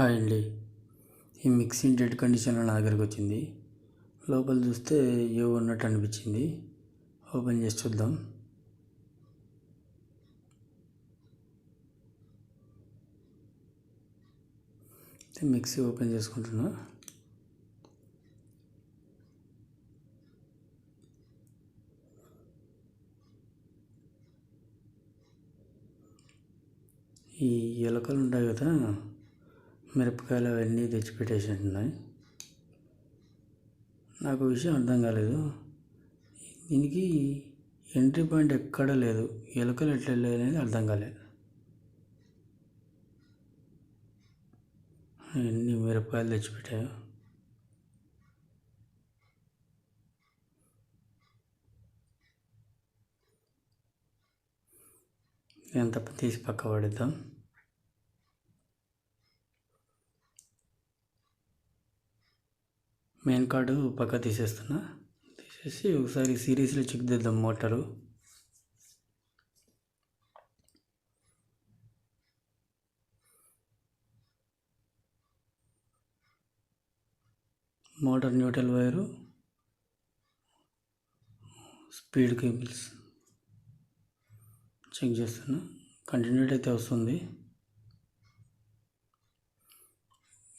Hi అండి ఈ mixie dead కండిషన్లో నా దగ్గరికి వచ్చింది. లోపల చూస్తే ఏవో ఉన్నట్టు అనిపించింది. ఓపెన్ చేసి చూద్దాం. మిక్సీ ఓపెన్ చేసుకుంటున్నా. ఈ ఎలకలు ఉంటాయి కదా మిరపకాయలు అవన్నీ తెచ్చిపెట్టేసి ఉన్నాయి నాకు విషయం అర్థం కాలేదు. దీనికి ఎంట్రీ పాయింట్ ఎక్కడ లేదు? ఎలుకలు ఎట్లా వెళ్ళాయి అనేది అర్థం కాలేదు. ఎన్ని మిరపకాయలు తెచ్చిపెట్టాయో. ఎంత తీసి పక్క పడుద్దాం. మెయిన్ కార్డు పక్క తీసేస్తున్నా. తీసేసి ఒకసారి సిరీస్లో చెక్ చేద్దాం motor. Motor neutral wire. Speed cables. Check చేస్తున్నా. కంటిన్యూట్ అయితే వస్తుంది.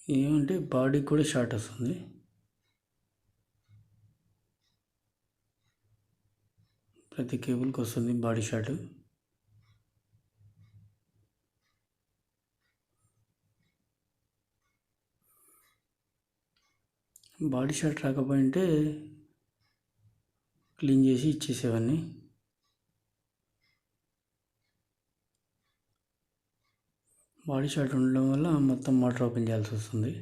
ఏమంటే బాడీకి కూడా షార్ట్ వస్తుంది. ప్రతి కేబుల్కి వస్తుంది బాడీ షాట్. బాడీ షాట్ రాకపోయింటే క్లీన్ చేసి ఇచ్చేసేవాడిని బాడీ షాట్ ఉండడం వల్ల మొత్తం మోటార్ ఓపెన్ చేయాల్సి వస్తుంది.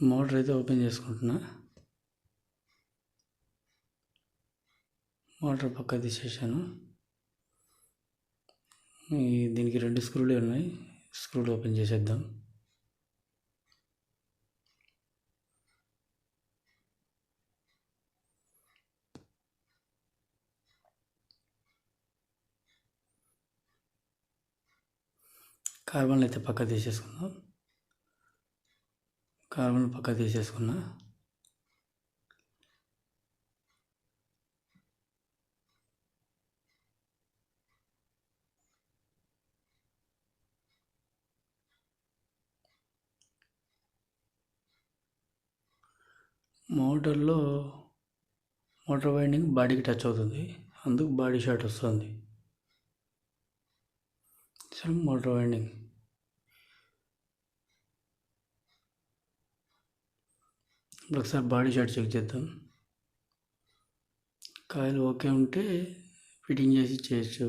మోటార్ అయితే ఓపెన్ చేసుకుంటున్నా. మోటార్ పక్క తీసేసాను. దీనికి రెండు స్క్రూలే ఉన్నాయి. స్క్రూలు ఓపెన్ చేసేద్దాం. కార్బన్లు అయితే పక్క తీసేసుకుందాం. కార్బన్ పక్క తీసేసుకున్నా. మోటార్లో మోటార్ వైండింగ్ బాడీకి టచ్ అవుతుంది. అందుకు బాడీ షాట్ వస్తుంది. సరే మోటార్ వైండింగ్. ఇప్పుడు ఒకసారి బాడీ షాట్ చెక్ చేద్దాం. కాయలు ఓకే ఉంటే ఫిట్టింగ్ చేసి చేయొచ్చు.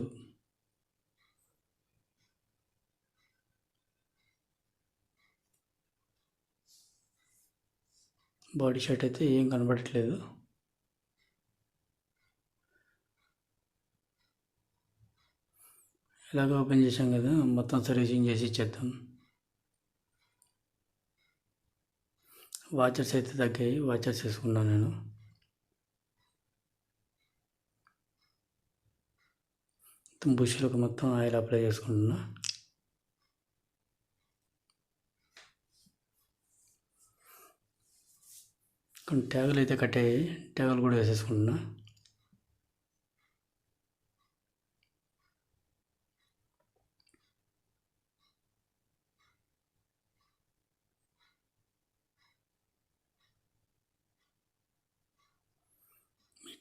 బాడీ షర్ట్ అయితే ఏం కనబడట్లేదు. ఇలాగ ఓపెన్ చేసాం కదా మొత్తం సర్వీసింగ్ చేసి ఇచ్చేద్దాం. వాచర్స్ అయితే తగ్గాయి వాచర్స్ వేసుకున్నాను నేను. మొత్తం బుష్లకు మొత్తం ఆయిల్ అప్లై చేసుకుంటున్నా. కొన్ని ట్యాగులు అయితే కట్టాయి ట్యాగులు కూడా వేసేసుకుంటున్నా.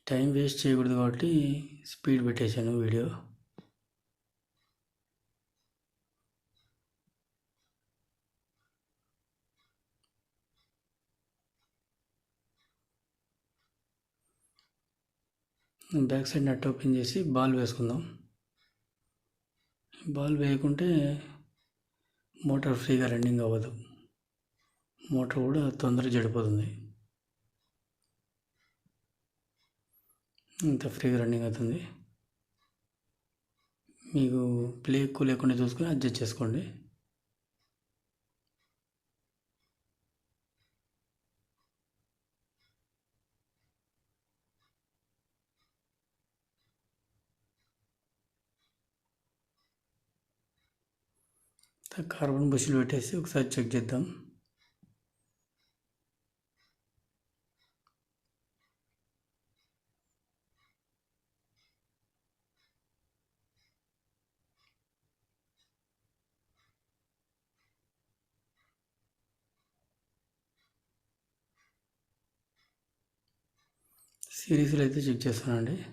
టైం వేస్ట్ చేయకూడదు కాబట్టి స్పీడ్ పెట్టేశాను video. Back side nut open చేసి బాల్ వేసుకుందాం. బాల్ వేయకుంటే మోటార్ ఫ్రీగా రన్నింగ్ అవ్వదు. మోటార్ కూడా తొందరగా చెడిపోతుంది. ఇంత ఫ్రీగా రన్నింగ్ అవుతుంది. మీకు ప్లే ఎక్కువ లేకుండా చూసుకొని అడ్జస్ట్ చేసుకోండి. కార్బన్ బుషులు పెట్టేసి ఒకసారి చెక్ చేద్దాం. సిరీస్లు అయితే చెక్ చేస్తానండి.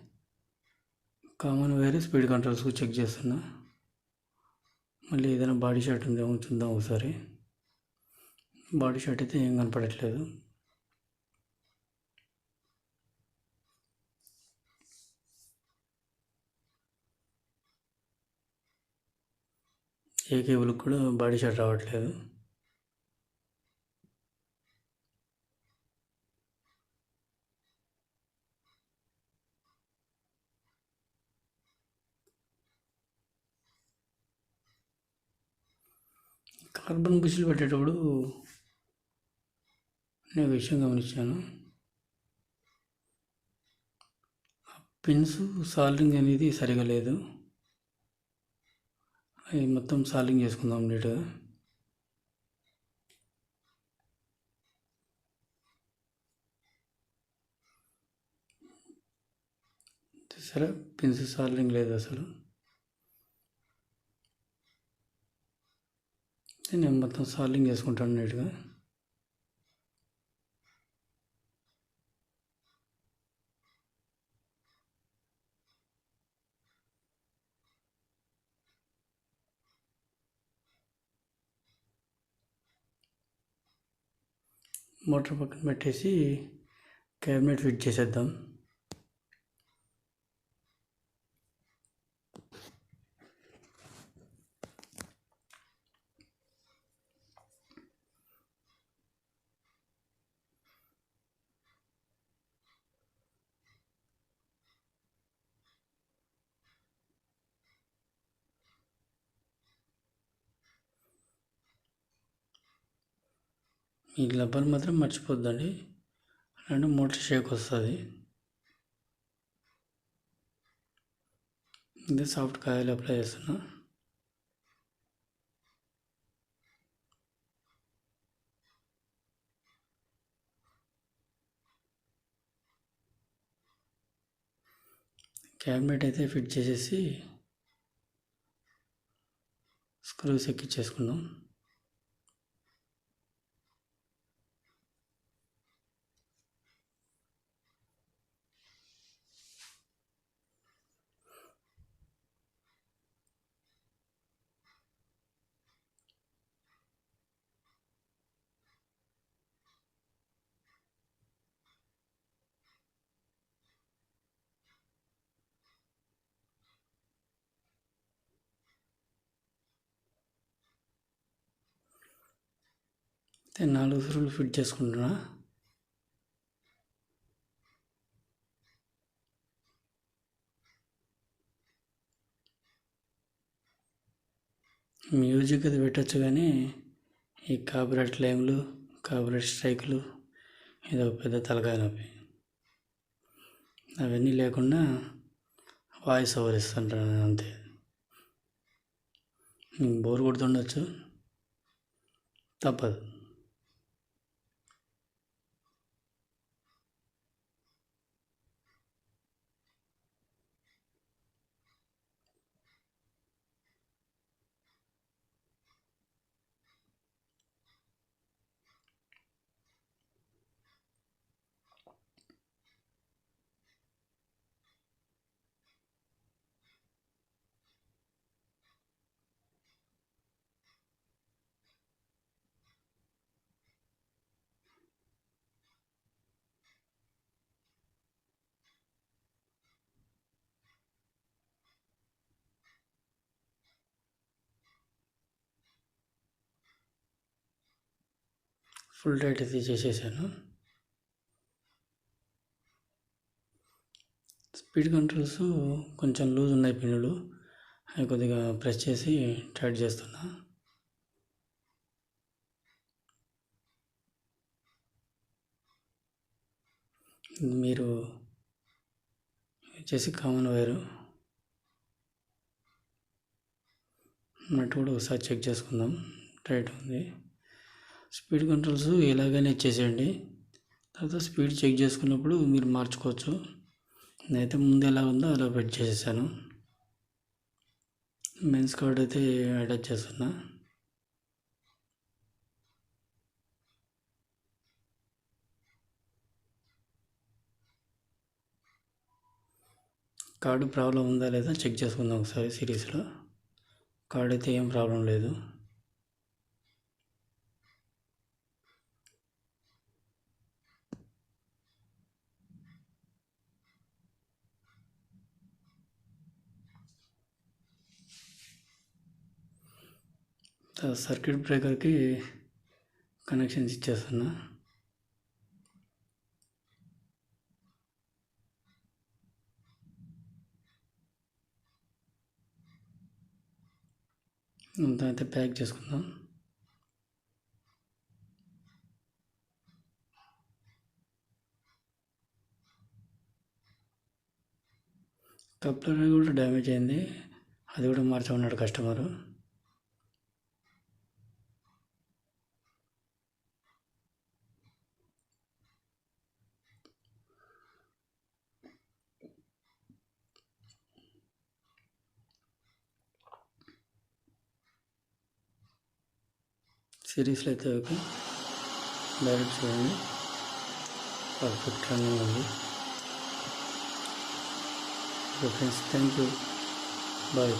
కామన్ వేరే స్పీడ్ కంట్రోల్స్ చెక్ చేస్తున్నా. మళ్ళీ ఏదైనా బాడీ షాట్ ఉందేమో చూద్దాం ఒకసారి. బాడీ షాట్ అయితే ఏం కనపడట్లేదు. ఏ కేబుల్కి కూడా బాడీ షాట్ రావట్లేదు. కార్బన్ బుషులు పెట్టేటప్పుడు నేను విషయం గమనించాను. పిన్స్ సాల్డింగ్ అనేది సరిగా లేదు. అవి మొత్తం సాల్డింగ్ చేసుకుందాం నీట్గా సరే పిన్స్ సాల్డింగ్ లేదు అసలు. నేను మొత్తం సాల్వింగ్ చేసుకుంటాను నీట్గా. మోటార్ పక్కన పెట్టేసి క్యాబినెట్ ఫిట్ చేసేద్దాం. ఈ గ్లబ్బర్ మాత్రం మర్చిపోద్దండి. అలాంటి మోటార్ షేక్ వస్తుంది. ఇదే సాఫ్ట్ కాయలు అప్లై చేస్తున్నా. క్యాబినెట్ అయితే ఫిట్ చేసేసి స్క్రూస్ ఎక్కించేసుకున్నాం నాలుగు స్క్రూలు ఫిట్ చేసుకుంటున్నా. మ్యూజిక్ అది పెట్టచ్చు కానీ ఈ కాపరేట్ క్లెయిమ్లు కాపరేట్ స్ట్రైకులు ఇది పెద్ద తలకాయ నొప్పి. అవన్నీ లేకుండా వాయిస్ ఓవర్ ఇస్తుంటాను అంతే. బోర్ కొడుతుండొచ్చు. తప్పదు. ఫుల్ టైట్ అయితే చేసేసాను. స్పీడ్ కంట్రోల్స్ కొంచెం లూజ్ ఉన్నాయి పిన్నులు. అవి కొద్దిగా ప్రెస్ చేసి టైట్ చేస్తున్నా. మీరు చేసి కామన్ వైరు నట్టు కూడా ఒకసారి చెక్ చేసుకుందాం. టైట్ ఉంది. స్పీడ్ కంట్రోల్స్ ఎలాగైనా ఇచ్చేసేయండి. తర్వాత స్పీడ్ చెక్ చేసుకున్నప్పుడు మీరు మార్చుకోవచ్చు. నేనైతే ముందు ఎలా ఉందో అలా పెట్ చేసేసాను. మెన్స్ కార్డ్ అయితే అటాచ్ చేస్తున్నా. కార్డు ప్రాబ్లం ఉందా లేదా చెక్ చేసుకుందాం ఒకసారి సిరీస్లో. కార్డ్ అయితే ఏం ప్రాబ్లం లేదు. సర్క్యూట్ బ్రేకర్కి కనెక్షన్స్ ఇచ్చేస్తున్నా. అంతా అయితే ప్యాక్ చేసుకుందాం. కప్లర్ కూడా డ్యామేజ్ అయింది. అది కూడా మార్చమన్నాడు కస్టమరు. సిరీస్లో అయితే ఓకే డైరెక్ట్ చూడండి పర్ఫెక్ట్ రన్నింగ్ ఉంది okay friends thank you bye